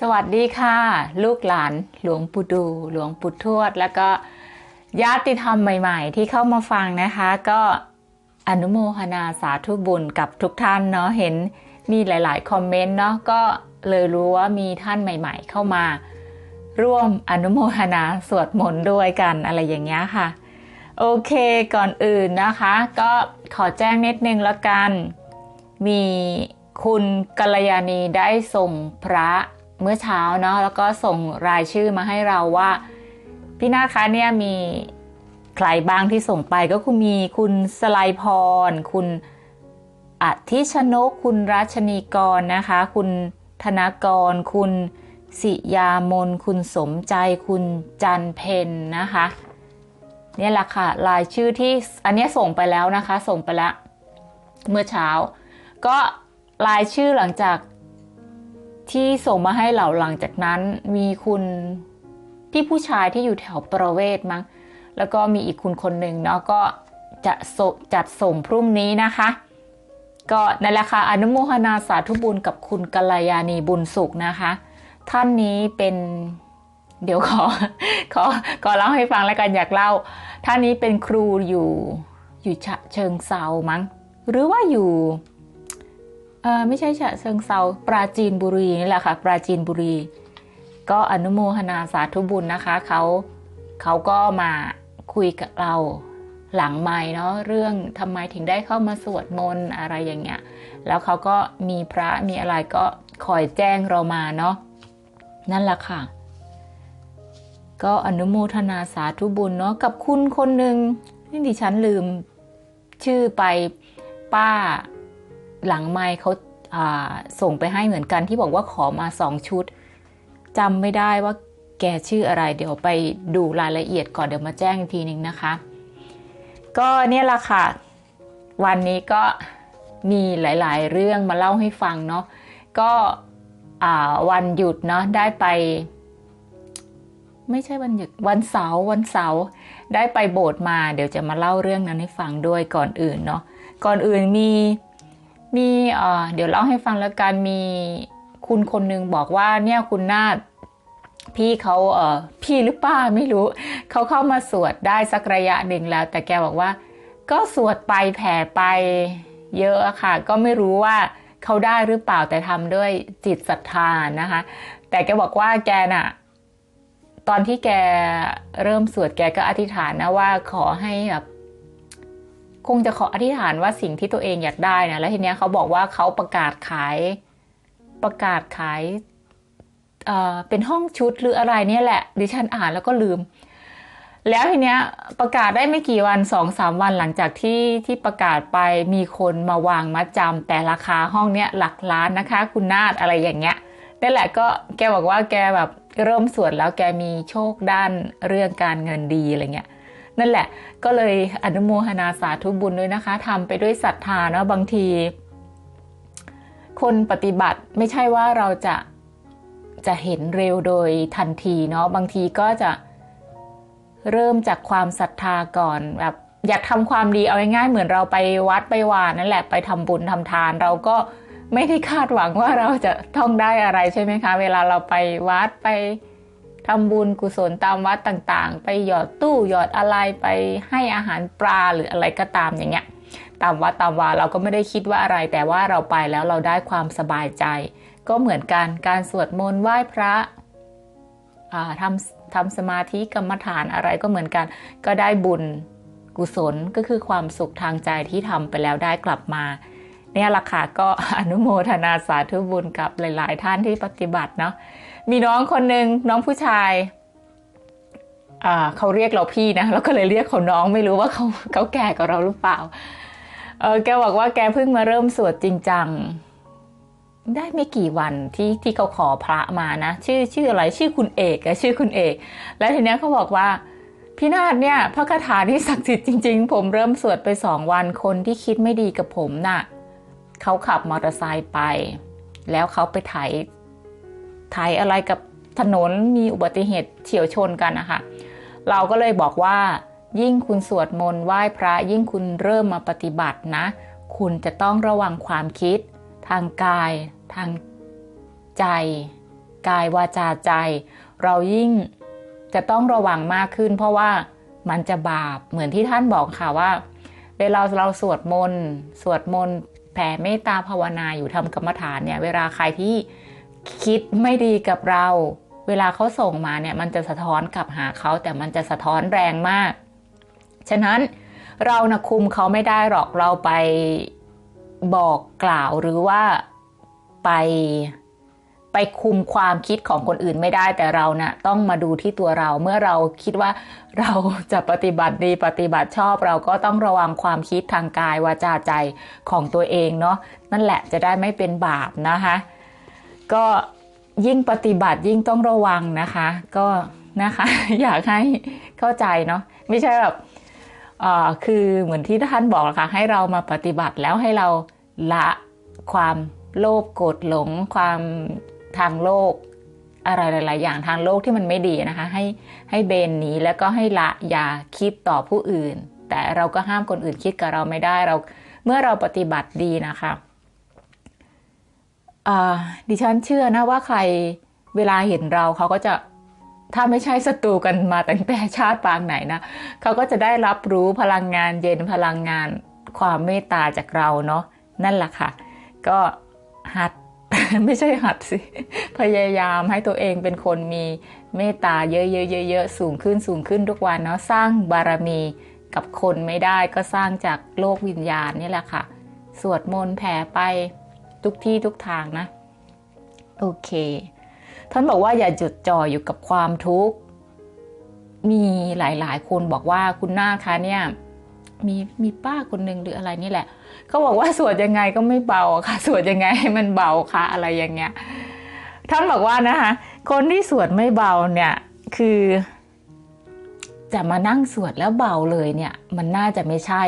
สวัสดีค่ะ ลูกหลาน หลวงปู่ดู หลวงปู่ทวด แล้วก็ญาติธรรมใหม่ๆ ที่เข้ามาฟังนะคะ ก็อนุโมทนาสาธุบุญกับทุกท่านเนาะเห็นมีหลายๆ คอมเมนต์เนาะก็เลยรู้ว่ามีท่านใหม่ ๆ เข้ามา ร่วมอนุโมทนาสวดมนต์ด้วยกันอะไรอย่างเงี้ยค่ะ โอเคก่อนอื่นนะคะ ก็ขอแจ้งนิดนึงแล้วกัน มีคุณกัลยาณีได้ส่งพระ เมื่อเช้าเนาะแล้วก็ส่งรายชื่อมาให้เราว่า พี่นาคะเนี่ยมีใครบ้างที่ส่งไปก็คือมีคุณสไลพร คุณอธิชนก คุณรัชนีกรนะคะ คุณธนากร คุณสิยามน คุณสมใจ คุณจันเพนนะคะเนี่ยแหละค่ะรายชื่อที่อันนี้ส่งไปแล้วนะคะ ส่งไปแล้วเมื่อเช้า ก็รายชื่อหลังจาก ที่ส่งมาให้เราหลังจากนั้นมีคุณพี่ผู้ชายที่อยู่แถวประเวศมั้งแล้วก็มีอีกคุณคนหนึ่งเนาะก็จะจัดส่งพรุ่งนี้นะคะ ก็นั่นแหละค่ะอนุโมทนาสาธุบุญกับคุณกัลยาณีบุญสุขนะคะ ท่านนี้เป็นเดี๋ยวขอขอขอเล่าให้ฟังแล้วกันอยากเล่า ท่านนี้เป็นครูอยู่อยู่เชิงเซามั้ง หรือว่าอยู่ ไม่ใช่ฉะเชิงเซาปราจีนบุรีนี่แหละค่ะปราจีนบุรี ก็อนุโมทนาสาธุบุญนะคะเขาเขาก็มาคุยกับเราหลังไม่เนาะเรื่องทำไมถึงได้เข้ามาสวดมนต์อะไรอย่างเงี้ยแล้วเขาก็มีพระมีอะไรก็คอยแจ้งเรามาเนาะนั่นแหละค่ะ ก็อนุโมทนาสาธุบุญเนาะกับคุณคนหนึ่งนี่ดิฉันลืมชื่อไปป้า หลังไม้เขาส่งไปให้เหมือนกันที่บอกว่าขอมาสองชุดจำไม่ได้ว่าแกชื่ออะไรเดี๋ยวไปดูรายละเอียดก่อนเดี๋ยวมาแจ้งอีกทีหนึ่งนะคะ ก็เนี่ยแหละค่ะ วันนี้ก็มีหลาย ๆ เรื่องมาเล่าให้ฟังเนาะก็วันหยุดเนาะได้ไป ไม่ใช่วันหยุดวันเสาร์วันเสาร์ได้ไปโบสถ์มา เดี๋ยวจะมาเล่าเรื่องนั้นให้ฟังด้วยก่อนอื่นเนาะก่อนอื่นมี มีเดี๋ยวเล่าให้ฟังแล้วกันมีคุณคนหนึ่งบอกว่าเนี่ยคุณนาฏพี่เขาเออพี่หรือป้าไม่รู้ เขาเข้ามาสวดได้สักระยะหนึ่งแล้ว แต่แกบอกว่า ก็สวดไปแผ่ไปเยอะค่ะ ก็ไม่รู้ว่าเขาได้หรือเปล่าแต่ทำด้วยจิตศรัทธานะคะ แต่แกบอกว่าแกน่ะ ตอนที่แกเริ่มสวดแกก็อธิษฐานนะว่าขอให้แบบ คงจะขออธิษฐานว่าสิ่งที่ตัวเองอยากได้นะแล้วทีเนี้ยเขาบอกว่าเขาประกาศขายประกาศขายเอ่อเป็นห้องชุดหรืออะไรเนี่ยแหละ ดิฉันอ่านแล้วก็ลืม แล้วทีเนี้ยประกาศได้ไม่กี่วันสองสามวันหลังจากที่ที่ประกาศไปมีคนมาวางมัดจำแต่ราคาห้องเนี้ยหลักล้านนะคะ คุณนาฏอะไรอย่างเงี้ยนั่นแหละก็แกบอกว่าแกแบบเริ่มสวดแล้วแกมีโชคด้านเรื่องการเงินดีอะไรเงี้ย นั่นแหละ ก็เลยอนุโมทนาสาธุบุญด้วยนะคะทำไปด้วยศรัทธาเนาะบางที คนปฏิบัติไม่ใช่ว่าเราจะจะเห็นเร็วโดยทันทีเนาะบางทีก็จะเริ่มจากความศรัทธาก่อนแบบอยากทำความดีเอาง่ายๆเหมือนเราไปวัดไปวานนั่นแหละไปทำบุญทำทาน เราก็ไม่ได้คาดหวังว่าเราจะต้องได้อะไรใช่ไหมคะ เวลาเราไปวัดไป ทำบุญกุศลตามวัดต่างๆ ไปหยอดตู้หยอดอะไรไปให้อาหารปลาหรืออะไรก็ตามอย่างเงี้ย ตามวัดตามวาเราก็ไม่ได้คิดว่าอะไร แต่ว่าเราไปแล้วเราได้ความสบายใจ ก็เหมือนกันการสวดมนต์ไหว้พระทำทำสมาธิกรรมฐานอะไรก็เหมือนกัน ก็ได้บุญกุศลก็คือความสุขทางใจที่ทำไปแล้วได้กลับมาเนี่ยละค่ะก็อนุโมทนาสาธุบุญกับหลาย ๆ ท่านที่ปฏิบัติเนาะ มีน้องคนหนึ่งน้องผู้ชายเขาเรียกเราพี่นะแล้วก็เลยเรียกเขาน้องไม่รู้ว่าเขาเขาแก่กว่าเราหรือเปล่าเออแกบอกว่าแกเพิ่งมาเริ่มสวดจริงจัง ได้ไม่กี่วันที่ที่เขาขอพระมานะ ชื่อชื่ออะไรชื่อคุณเอกอะชื่อคุณเอก แล้วทีเนี้ยเขาบอกว่าพี่นาฏเนี่ยพระคาถาที่ศักดิ์สิทธิ์จริง ๆ ผมเริ่มสวดไปสองวันคนที่คิดไม่ดีกับผมน่ะเขาขับมอเตอร์ไซค์ไป แล้วเขาไปไถ ไถอะไรกับถนนมีอุบัติเหตุเฉียวชนกันนะคะเราก็เลยบอกว่า ยิ่งคุณสวดมนต์ไหว้พระยิ่งคุณเริ่มมาปฏิบัตินะ คุณจะต้องระวังความคิด ทางกาย ทางใจ กายวาจาใจ เรายิ่งจะต้องระวังมากขึ้น เพราะว่ามันจะบาปเหมือนที่ท่านบอกค่ะว่า เวลาเราสวดมนต์สวดมนต์แผ่เมตตาภาวนาอยู่ทำกรรมฐานเนี่ย เวลาใครที่ คิดไม่ดีกับเรา เวลาเขาส่งมาเนี่ยมันจะสะท้อนกลับหาเขาแต่มันจะสะท้อนแรงมาก ฉะนั้นเรานะคุมเขาไม่ได้หรอกเราไปบอกกล่าวหรือว่าไปไปคุมความคิดของคนอื่นไม่ได้แต่เรานะ่ะต้องมาดูที่ตัวเราเมื่อเราคิดว่าเราจะปฏิบัติดีปฏิบัติชอบ เราก็ต้องระวังความคิดทางกายวาจาใจของตัวเองเนาะนั่นแหละจะได้ไม่เป็นบาปนะคะ ก็ยิ่งปฏิบัติยิ่งต้องระวังนะคะ ก็นะคะ อยากให้เข้าใจเนาะไม่ใช่แบบคือเหมือนที่ท่านบอกนะคะให้เรามาปฏิบัติแล้วให้เราละความโลภโกรธหลง ความทางโลก อะไรหลาย ๆ อย่างทางโลกที่มันไม่ดีนะคะ ให้ให้เบนหนีแล้วก็ให้ละอย่าคิดต่อผู้อื่น แต่เราก็ห้ามคนอื่นคิดกับเราไม่ได้เราเมื่อเราปฏิบัติดีนะคะ ดิฉันเชื่อนะว่าใครเวลาเห็นเราเขาก็จะถ้าไม่ใช่ศัตรูกันมาตั้งแต่ชาติปางไหนนะเขาก็จะได้รับรู้พลังงานเย็นพลังงานความเมตตาจากเราเนาะนั่นแหละค่ะ ก็หัดไม่ใช่หัดสิ พยายามให้ตัวเองเป็นคนมีเมตตาเยอะๆๆสูงขึ้นสูงขึ้นทุกวันเนาะสร้างบารมีกับคนไม่ได้ก็สร้างจากโลกวิญญาณนี่แหละค่ะ สวดมนต์แผ่ไป ทุกที่ทุกทางนะ โอเค ท่านบอกว่าอย่าจุดจ่ออยู่กับความทุกข์ มีหลายๆ คนบอกว่าคุณหน้าคะเนี่ยมีมีป้าคนหนึ่งหรืออะไรนี่แหละเขาบอกว่าสวดยังไงก็ไม่เบาค่ะ สวดยังไงให้มันเบาค่ะ อะไรอย่างเงี้ยท่านบอกว่านะคะคนที่สวดไม่เบาเนี่ยคือจะมานั่งสวดแล้วเบาเลยเนี่ย มันน่าจะไม่ใช่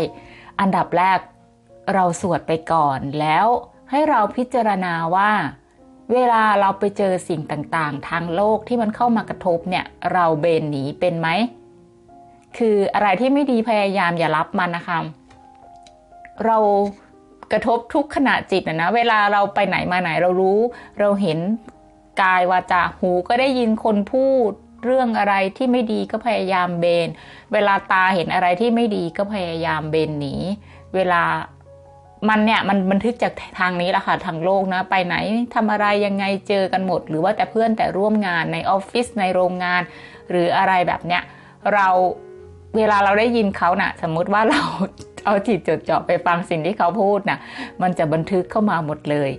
อันดับแรกเราสวดไปก่อนแล้ว ให้เราพิจารณาว่า เวลาเราไปเจอสิ่งต่างๆ ทางโลกที่มันเข้ามากระทบเนี่ย เราเบนหนีเป็นไหม คืออะไรที่ไม่ดีพยายามอย่ารับมันนะคะ เรากระทบทุกขณะจิตนะนะ เวลาเราไปไหนมาไหนเรารู้ เราเห็นกายวาจาหูก็ได้ยินคนพูดเรื่องอะไรที่ไม่ดีก็พยายามเบน เวลาตาเห็นอะไรที่ไม่ดีก็พยายามเบนหนี เวลา มันเนี่ยมันบันทึกจากทางนี้แหละค่ะทางโลกนะ ไปไหนทำอะไรยังไงเจอกันหมด หรือว่าแต่เพื่อนแต่ร่วมงานในออฟฟิศในโรงงาน หรืออะไรแบบเนี้ยเราเวลาเราได้ยินเขานะ่ะ สมมุติว่าเราเอาจิตจดจ่อไปฟังสิ่งที่เขาพูดนะ่ะ มันจะบันทึกเข้ามาหมดเลย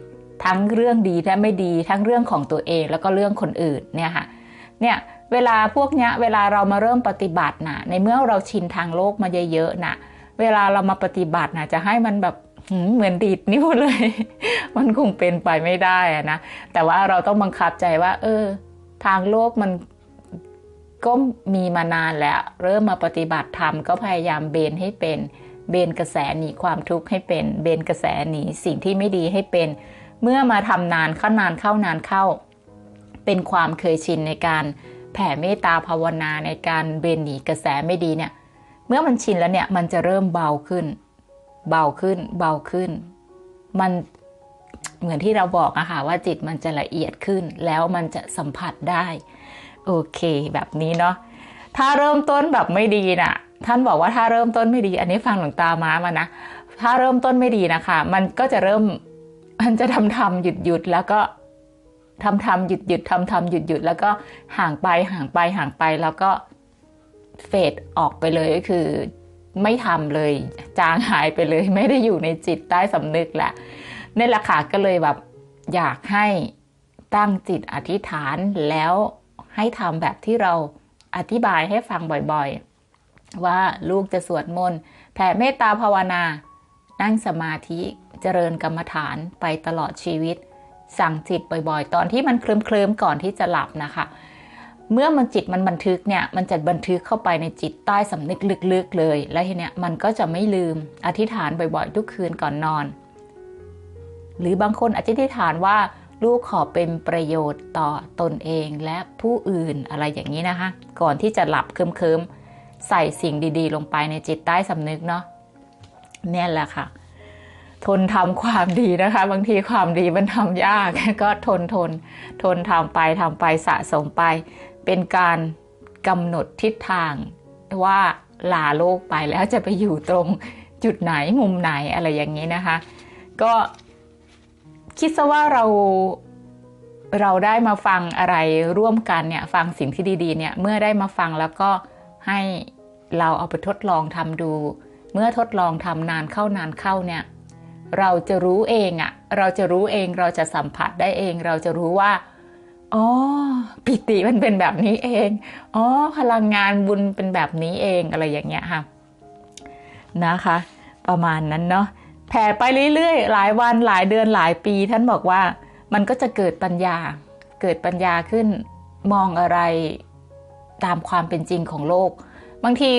ทั้งเรื่องดีและไม่ดีทั้งเรื่องของตัวเองแล้วก็เรื่องคนอื่นเนี่ยค่ะเนี่ยเวลาพวกเนี้ยเวลาเรามาเริ่มปฏิบัตินะในเมื่อเราชินทางโลกมาเยอะๆนะเวลาเรามาปฏิบัติน่ะจะให้มันแบบ เหมือนดีดนิ้วเลย มันคงเป็นไปไม่ได้อะนะ แต่ว่าเราต้องบังคับใจว่า เออ ทางโลกมันก็มีมานานแล้ว เริ่มมาปฏิบัติธรรมก็พยายามเบนให้เป็นเบนกระแสหนีความทุกข์ให้เป็น เบนกระแสหนีสิ่งที่ไม่ดีให้เป็น เมื่อมาทำนานเข้านานเข้านานเข้า เป็นความเคยชินในการแผ่เมตตาภาวนาในการเบนหนีกระแสไม่ดีเนี่ย เมื่อมันชินแล้วเนี่ยมันจะเริ่มเบาขึ้น เบาขึ้น เบาขึ้น มันเหมือนที่เราบอกอะค่ะว่าจิตมันจะละเอียดขึ้น แล้วมันจะสัมผัสได้ โอเค แบบนี้เนาะถ้าเริ่มต้นแบบไม่ดีนะ่ะ ท่านบอกว่าถ้าเริ่มต้นไม่ดี อันนี้ฟังหลวงตามามานะถ้าเริ่มต้นไม่ดีนะคะ มันก็จะเริ่มมันจะทำทำหยุดหยุดแล้วก็ทำทำหยุดหยุดทำทำหยุดหยุดแล้วก็ห่างไปห่างไปห่างไปแล้วก็เฟดออกไปเลยก็คือ ไม่ทำเลย จางหายไปเลย ไม่ได้อยู่ในจิตใต้สำนึกแหละนี่แหละค่ะก็เลยแบบอยากให้ตั้งจิตอธิษฐานแล้วให้ทำแบบที่เราอธิบายให้ฟังบ่อยๆ ว่าลูกจะสวดมนต์แผ่เมตตาภาวนา นั่งสมาธิเจริญกรรมฐานไปตลอดชีวิต สั่งจิตบ่อยๆ ตอนที่มันเคลิ้มๆก่อนที่จะหลับนะคะ เมื่อมันจิตมันบันทึกเนี่ยมันจะบันทึกเข้าไปในจิตใต้สำนึกลึกๆเลย และทีเนี้ยมันก็จะไม่ลืมอธิษฐานบ่อยๆทุกคืนก่อนนอน หรือบางคนอธิษฐานว่าลูกขอเป็นประโยชน์ต่อตนเองและผู้อื่นอะไรอย่างนี้นะคะ ก่อนที่จะหลับเคิมๆใส่สิ่งดีๆ ลงไปในจิตใต้สำนึกเนาะเนี่ยแหละค่ะ ทนทำความดีนะคะ บางทีความดีมันทำยากก็ทนทน ทนทำไปทำไปสะสมไป เป็นการกำหนดทิศทางว่าลาโลกไปแล้วจะไปอยู่ตรงจุดไหนมุมไหนอะไรอย่างนี้นะคะ ก็คิดซะว่าเราเราได้มาฟังอะไรร่วมกันเนี่ยฟังสิ่งที่ดีๆเนี่ยเมื่อได้มาฟังแล้วก็ให้เราเอาไปทดลองทำดู เมื่อทดลองทำนานเข้านานเข้าเนี่ยเราจะรู้เองอะเราจะรู้เองเราจะสัมผัสได้เอง เราจะรู้ว่า อ๋อปิติมันเป็นแบบนี้เอง อ๋อ พลังงานบุญเป็นแบบนี้เองอะไรอย่างเงี้ยค่ะ นะคะ ประมาณนั้นเนาะแผ่ไปเรื่อยๆ หลายวันหลายเดือนหลายปี ท่านบอกว่ามันก็จะเกิดปัญญา เกิดปัญญาขึ้นมองอะไรตามความเป็นจริงของโลก บางที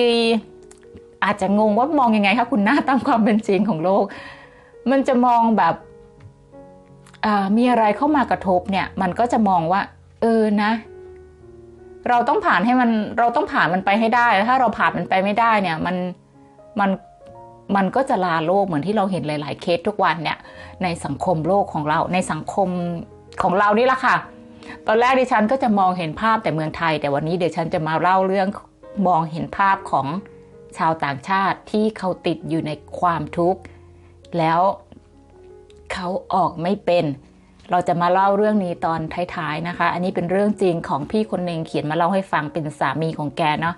อาจจะงงว่ามองยังไงคะคุณหน้าตามความเป็นจริงของโลก มันจะมองแบบ มีอะไรเข้ามากระทบเนี่ย มันก็จะมองว่า เออนะ เราต้องผ่านให้มันเราต้องผ่านมันไปให้ได้ ถ้าเราผ่านมันไปไม่ได้เนี่ย มันมันมันก็จะลาโลกเหมือนที่เราเห็นหลาย ๆ เคสทุกวันเนี่ย ในสังคมโลกของเราในสังคมของเรานี่แหละค่ะ ตอนแรกดิฉันก็จะมองเห็นภาพแต่เมืองไทย แต่วันนี้เดี๋ยวฉันจะมาเล่าเรื่องมองเห็นภาพของชาวต่างชาติที่เขาติดอยู่ในความทุกข์ แล้ว เขาออกไม่เป็น เราจะมาเล่าเรื่องนี้ตอนท้ายๆนะคะ อันนี้เป็นเรื่องจริงของพี่คนหนึ่งเขียนมาเล่าให้ฟังเป็นสามีของแกเนาะ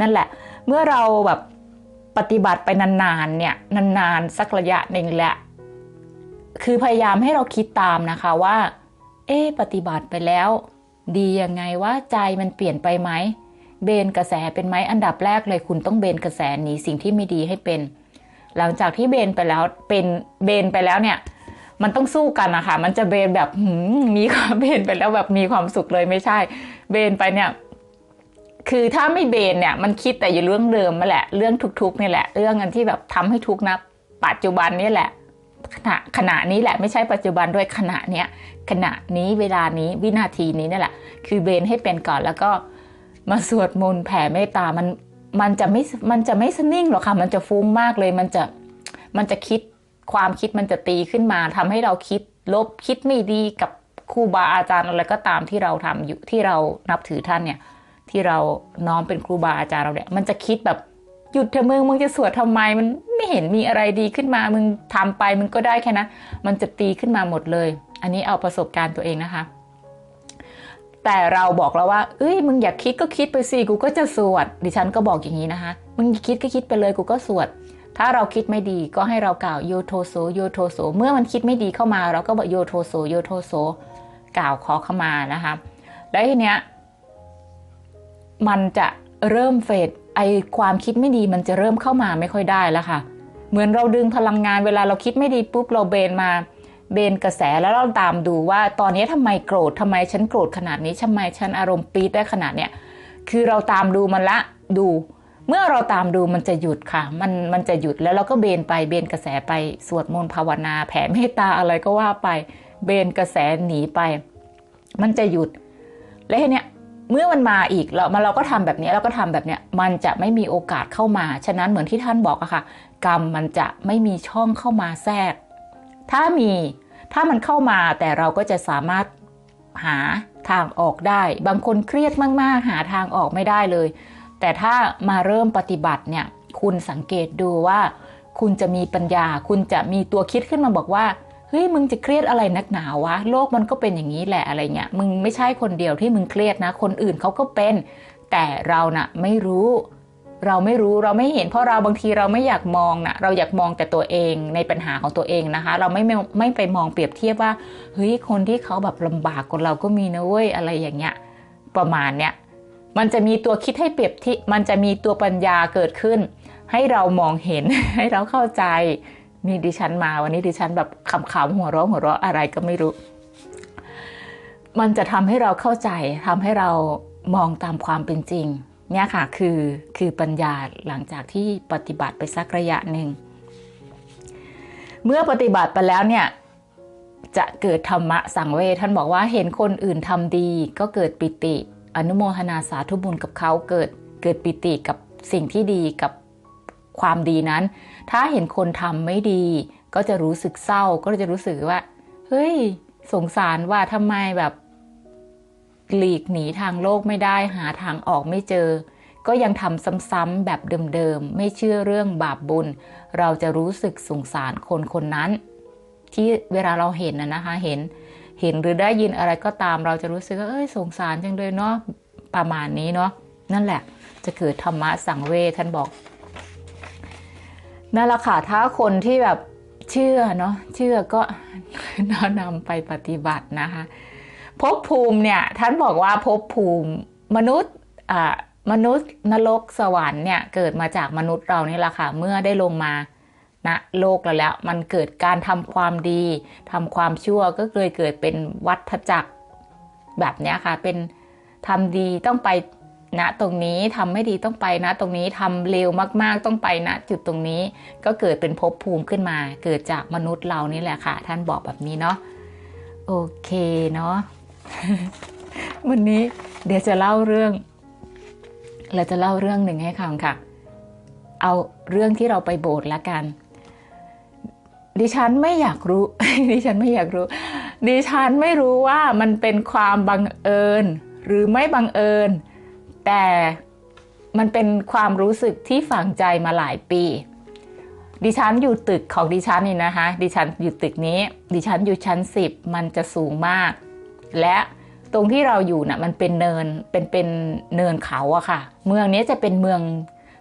นั่นแหละ เมื่อเราแบบปฏิบัติไปนานๆเนี่ยนานๆสักระยะหนึ่งแหละ คือพยายามให้เราคิดตามนะคะว่า เอ๊ปฏิบัติไปแล้ว ดียังไงว่าใจมันเปลี่ยนไปไหมเบนกระแสเป็นไหมอันดับแรกเลยคุณต้องเบนกระแสหนีสิ่งที่ไม่ดีให้เป็น หลังจากที่เบนไปแล้วเป็นเบนไปแล้วเนี่ย มันต้องสู้กันนะคะมันจะเบนแบบมีความเบนไปแล้วแบบมีความสุขเลยไม่ใช่ เบนไปเนี่ย คือถ้าไม่เบนเนี่ย มันคิดแต่อยู่เรื่องเดิมมาแหละ เรื่องทุกๆนี่แหละ เรื่องอันที่แบบทำให้ทุกนะปัจจุบันนี่แหละขณะขณะนี้แหละไม่ใช่ปัจจุบันด้วยขณะเนี้ยขณะนี้เวลานี้วินาทีนี้นี่แหละ คือเบนให้เป็นก่อนแล้วก็มาสวดมนต์แผ่เมตตามันมันจะไม่มันจะไม่สนิ่งหรอกค่ะ มันจะฟุ้งมากเลย มันจะมันจะคิด ความคิดมันจะตีขึ้นมาทำให้เราคิดลบคิดไม่ดีกับครูบาอาจารย์อะไรก็ตามที่เราทำอยู่ที่เรานับถือท่านเนี่ย ที่เราน้อมเป็นครูบาอาจารย์เราเนี่ยมันจะคิดแบบหยุดเถอะมึงมึงจะสวดทำไมมันไม่เห็นมีอะไรดีขึ้นมา มึงทำไปมึงก็ได้แค่นั้นมันจะตีขึ้นมาหมดเลย อันนี้เอาประสบการณ์ตัวเองนะคะ แต่เราบอกแล้วว่า เอ้ยมึงอยากคิดก็คิดไปสิกูก็จะสวด ดิฉันก็บอกอย่างนี้นะคะ มึงคิดก็คิดไปเลยกูก็สวด ถ้าเราคิดไม่ดีก็ให้เรากล่าวโยโทโซโยโทโซเมื่อมันคิดไม่ดีเข้ามา เราก็บอกโยโทโซโยโทโซกล่าวขอเข้ามานะคะ แล้วทีเนี้ยมันจะเริ่มเฟดไอความคิดไม่ดีมันจะเริ่มเข้ามาไม่ค่อยได้แล้วค่ะ เหมือนเราดึงพลังงานเวลาเราคิดไม่ดีปุ๊บเราเบนมาเบนกระแสแล้วเราตามดูว่าตอนนี้ทำไมโกรธทำไมฉันโกรธขนาดนี้ทำไมฉันอารมณ์ปี๊ดได้ขนาดเนี้ยคือเราตามดูมันละดู เมื่อเราตามดูมันจะหยุดค่ะ มันมันจะหยุดแล้วเราก็เบนไปเบนกระแสไปสวดมนต์ภาวนา แผ่เมตตาอะไรก็ว่าไปเบนกระแสหนีไป มันจะหยุด และทีเนี้ยเมื่อมันมาอีกเรามาเราก็ทำแบบนี้เราก็ทำแบบเนี้ยมันจะไม่มีโอกาสเข้ามา ฉะนั้นเหมือนที่ท่านบอกอะค่ะ กรรมมันจะไม่มีช่องเข้ามาแทรก ถ้ามีถ้ามันเข้ามาแต่เราก็จะสามารถหาทางออกได้ บางคนเครียดมาก ๆ หาทางออกไม่ได้เลย แต่ถ้ามาเริ่มปฏิบัติเนี่ยคุณสังเกตดูว่า คุณจะมีปัญญา คุณจะมีตัวคิดขึ้นมาบอกว่าเฮ้ยมึงจะเครียดอะไรนักหนาวะ โลกมันก็เป็นอย่างนี้แหละอะไรเงี้ยมึงไม่ใช่คนเดียวที่มึงเครียดนะ คนอื่นเขาก็เป็น แต่เรานะ่ะไม่รู้ เราไม่รู้เราไม่เห็นเพราะเราบางทีเราไม่อยากมองนะเราอยากมองแต่ตัวเองในปัญหาของตัวเองนะคะ เราไม่ไม่ไม่ไปมองเปรียบเทียบว่าเฮ้ยคนที่เขาแบบลำบากกว่าเราก็มีนะเว้ยอะไรอย่างเงี้ยประมาณเนี้ย มันจะมีตัวคิดให้เปรียบที่มันจะมีตัวปัญญาเกิดขึ้น ให้เรามองเห็นให้เราเข้าใจนี่ดิฉันมาวันนี้ดิฉันแบบขำๆหัวเราะหัวเราะอะไรก็ไม่รู้ มันจะทำให้เราเข้าใจทำให้เรามองตามความเป็นจริง เนี่ยค่ะคือคือปัญญาหลังจากที่ปฏิบัติไปสักระยะหนึ่ง เมื่อปฏิบัติไปแล้วเนี่ยจะเกิดธรรมะสังเวชท่านบอกว่าเห็นคนอื่นทำดีก็เกิดปิติ อนุโมทนาสาธุบุญกับเขาเกิดเกิดปิติกับสิ่งที่ดีกับความดีนั้น ถ้าเห็นคนทำไม่ดี ก็จะรู้สึกเศร้าก็จะรู้สึกว่า เฮ้ย สงสารว่าทำไมแบบหลีกหนีทางโลกไม่ได้หาทางออกไม่เจอ ก็ยังทำซ้ำๆแบบเดิมๆ ไม่เชื่อเรื่องบาปบุญ เราจะรู้สึกสงสารคนคนนั้น ที่เวลาเราเห็นนะนะคะเห็น เห็นหรือได้ยินอะไรก็ตามเราจะรู้สึกว่าเอ้ยสงสารจังเลยเนาะประมาณนี้เนาะนั่นแหละ จะเกิดธรรมะสังเวชท่านบอกนั่นแหละค่ะถ้าคนที่แบบเชื่อเนาะเชื่อก็นำไปปฏิบัตินะคะภพภูมิเนี่ยท่านบอกว่าภพภูมิมนุษย์อ่ามนุษย์นรกสวรรค์เนี่ยเกิดมาจากมนุษย์เรานี่แหละค่ะ เมื่อได้ลงมา นะโลกแล้วแล้ว มันเกิดการทำความดีทำความชั่วก็เลยเกิดเป็นวัฏจักรแบบเนี้ยค่ะ เป็นทำดีต้องไปณตรงนี้ทำไม่ดีต้องไปณตรงนี้ทำเร็วมากๆต้องไปณจุดตรงนี้ ก็เกิดเป็นภพภูมิขึ้นมา เกิดจากมนุษย์เรานี่แหละค่ะ ท่านบอกแบบนี้เนาะโอเคเนาะวันนี้เดี๋ยวจะเล่าเรื่อง เราจะเล่าเรื่องหนึ่งให้ฟังค่ะ เอาเรื่องที่เราไปโบสถ์ละกัน ดิฉันไม่อยากรู้ ดิฉันไม่อยากรู้ ดิฉันไม่รู้ว่ามันเป็นความบังเอิญ หรือไม่บังเอิญ แต่มันเป็นความรู้สึกที่ฝังใจมาหลายปี ดิฉันอยู่ตึกของดิฉันนี่นะคะ ดิฉันอยู่ตึกนี้ ดิฉันอยู่ชั้นสิบมันจะสูงมาก และตรงที่เราอยู่น่ะมันเป็นเนิน เป็นเป็นเนินเขาอะค่ะ เมืองนี้จะเป็นเมือง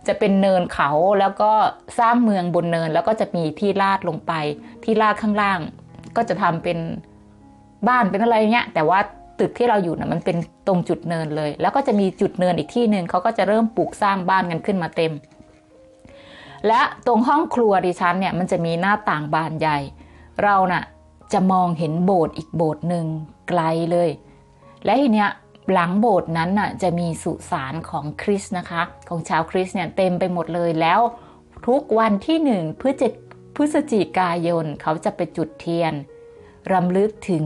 จะเป็นเนินเขาแล้วก็สร้างเมืองบนเนินแล้วก็จะมีที่ลาดลงไป ที่ลาดข้างล่าง ก็จะทำเป็นบ้านเป็นอะไรเงี้ยแต่ว่าตึกที่เราอยู่น่ะมันเป็นตรงจุดเนินเลย แล้วก็จะมีจุดเนินอีกที่หนึ่งเขาก็จะเริ่มปลูกสร้างบ้านกันขึ้นมาเต็ม และตรงห้องครัวดิฉันเนี่ยมันจะมีหน้าต่างบานใหญ่ เราน่ะจะมองเห็นโบสถ์อีกโบสถ์หนึ่งไกลเลย และทีเนี้ย หลังโบสถ์นั้นน่ะจะมีสุสานของคริสนะคะ ของชาวคริสเนี่ยเต็มไปหมดเลยแล้วทุกวันที่หนึ่งพฤศจิพฤศจิกายนเขาจะไปจุดเทียนรำลึกถึง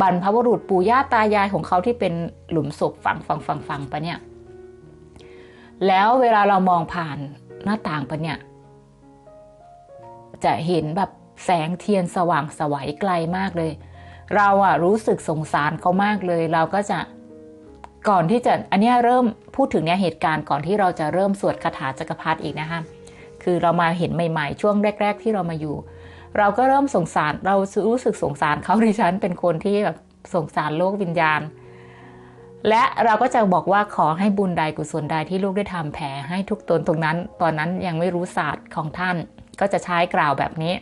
บรรพบุรุษปู่ย่าตายายของเขาที่เป็นหลุมศพฝังฝังฝังฝังปะเนี่ย แล้วเวลาเรามองผ่านหน้าต่างปะเนี่ย จะเห็นแบบแสงเทียนสว่างสวัยไกลมากเลย เราอะรู้สึกสงสารเขามากเลย เราก็จะก่อนที่จะอันนี้เริ่มพูดถึงเนี่ยเหตุการณ์ก่อนที่เราจะเริ่มสวดคาถาจักรพรรดิอีกนะคะคือเรามาเห็นใหม่ๆ ช่วงแรก ๆ ที่เรามาอยู่ เราก็เริ่มสงสารเรารู้สึกสงสารเขาดิฉันเป็นคนที่แบบสงสารโลกวิญญาณ และเราก็จะบอกว่าขอให้บุญใดกุศลใดที่ลูกได้ทำแผลให้ทุกตนตรงนั้น ตอนนั้นยังไม่รู้ศาสตร์ของท่าน ก็จะใช้กล่าวแบบนี้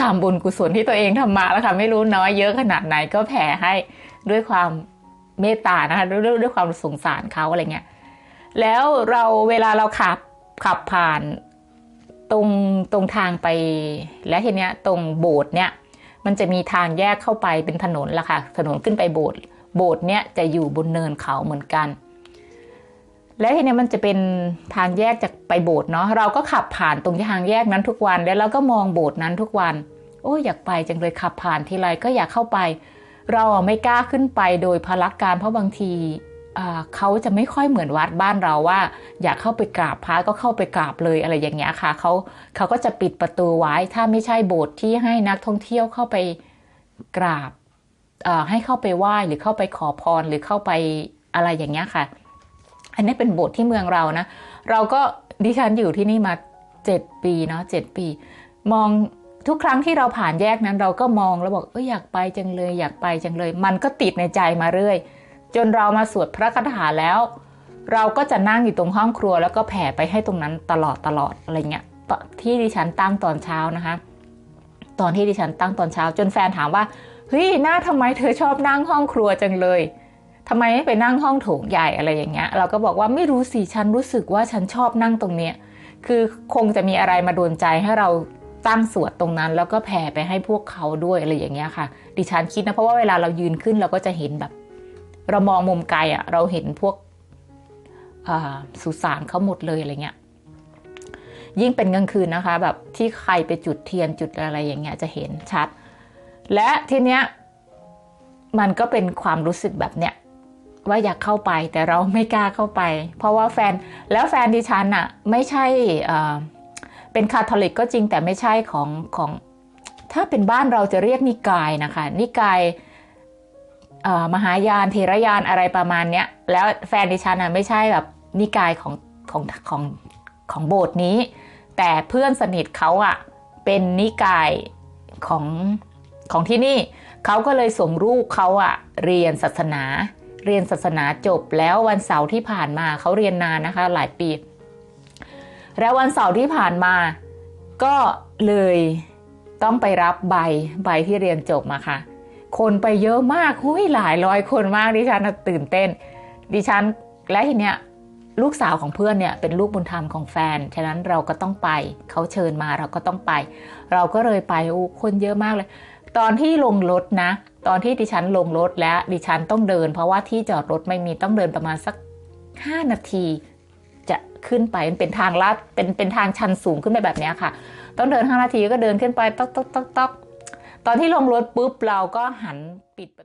ทำบุญกุศลที่ตัวเองทำมาแล้วค่ะ ไม่รู้น้อยเยอะขนาดไหนก็แผ่ให้ด้วยความเมตตานะคะด้วยด้วยความสงสารเขาอะไรเงี้ยแล้วเราเวลาเราขับขับผ่านตรงตรงทางไป และทีเนี้ยตรงโบสถ์เนี่ยมันจะมีทางแยกเข้าไปเป็นถนนละค่ะ ถนนขึ้นไปโบสถ์โบสถ์เนี่ยจะอยู่บนเนินเขาเหมือนกัน และทีนี้มันจะเป็นทางแยกจากไปโบสถ์เนาะเราก็ขับผ่านตรงทางแยกนั้นทุกวัน แล้วเราก็มองโบสถ์นั้นทุกวัน โอ้อยากไปจังเลยขับผ่านทีไรก็อยากเข้าไป เราไม่กล้าขึ้นไปโดยพลักการเพราะบางทีเขาจะไม่ค่อยเหมือนวัดบ้านเราว่า อยากเข้าไปกราบพระก็เข้าไปกราบเลยอะไรอย่างเงี้ยค่ะเขาเขาก็จะปิดประตูไว้ถ้าไม่ใช่โบสถ์ที่ให้นักท่องเที่ยวเข้าไปกราบให้เข้าไปไหว้หรือเข้าไปขอพรหรือเข้าไปอะไรอย่างเงี้ยค่ะ อันนี้เป็นโบสถ์ที่เมืองเรานะ เราก็ดิฉันอยู่ที่นี่มาเจ็ดปีเนาะเจ็ดปี มองทุกครั้งที่เราผ่านแยกนั้น เราก็มองแล้วบอกเอออยากไปจังเลย อยากไปจังเลย มันก็ติดในใจมาเรื่อย จนเรามาสวดพระคาถาแล้ว เราก็จะนั่งอยู่ตรงห้องครัว แล้วก็แผ่ไปให้ตรงนั้นตลอดตลอดอะไรเงี้ยที่ดิฉันตั้งตอนเช้านะคะ ตอนที่ดิฉันตั้งตอนเช้า จนแฟนถามว่าเฮ้ยหน้าทำไมเธอชอบนั่งห้องครัวจังเลย ทำไมไม่ไปนั่งห้องโถงใหญ่อะไรอย่างเงี้ย เราก็บอกว่าไม่รู้สิฉันรู้สึกว่าฉันชอบนั่งตรงเนี้ยคือคงจะมีอะไรมาโดนใจให้เราตั้งสวดตรงนั้น แล้วก็แผ่ไปให้พวกเขาด้วยอะไรอย่างเงี้ยค่ะ ดิฉันคิดนะเพราะว่าเวลาเรายืนขึ้นเราก็จะเห็นแบบ เรามองมุมไกลอะ่ะ เราเห็นพวกสุสานเขาหมดเลยอะไรเงี้ยยิ่งเป็นกลางคืนนะคะ แบบที่ใครไปจุดเทียนจุดอะไรอย่างเงี้ยจะเห็นชัด และทีเนี้ยมันก็เป็นความรู้สึกแบบเนี้ย ว่าอยากเข้าไปแต่เราไม่กล้าเข้าไป เพราะว่าแฟนแล้วแฟนดิฉันอะไม่ใช่เป็นคาทอลิกก็จริงแต่ไม่ใช่ของของถ้าเป็นบ้านเราจะเรียกนิกายนะคะ นิกายมหายานเทรยานอะไรประมาณเนี้ยแล้วแฟนดิฉันอะไม่ใช่แบบนิกายของของของของโบสถ์นี้ แต่เพื่อนสนิทเขาอะเป็นนิกายของของที่นี่เขาก็เลยส่งลูกเขาอะเรียนศาสนา เรียนศาสนาจบ แล้ววันเสาร์ที่ผ่านมาเขาเรียนนานนะคะ หลายปี แล้ววันเสาร์ที่ผ่านมาก็เลยต้องไปรับใบใบที่เรียนจบมาค่ะ คนไปเยอะมากหุ้ยหลายร้อยคนมากดิฉันตื่นเต้น ดิฉันและทีเนี้ยลูกสาวของเพื่อนเนี่ยเป็นลูกบุญธรรมของแฟน ฉะนั้นเราก็ต้องไป เขาเชิญมาเราก็ต้องไป เราก็เลยไปโอ้คนเยอะมากเลย ตอนที่ลงรถนะ ตอนที่ดิฉันลงรถแล้วดิฉันต้องเดิน เพราะว่าที่จอดรถไม่มีต้องเดินประมาณสัก 5 นาที จะขึ้นไปมันเป็นทางลาดเป็นเป็นทางชันสูงขึ้นไปแบบนี้ค่ะ ต้องเดิน 5 นาทีก็เดินขึ้นไปต๊อกต๊อกต๊อกต๊อกตอนที่ลงรถปุ๊บเราก็หันปิด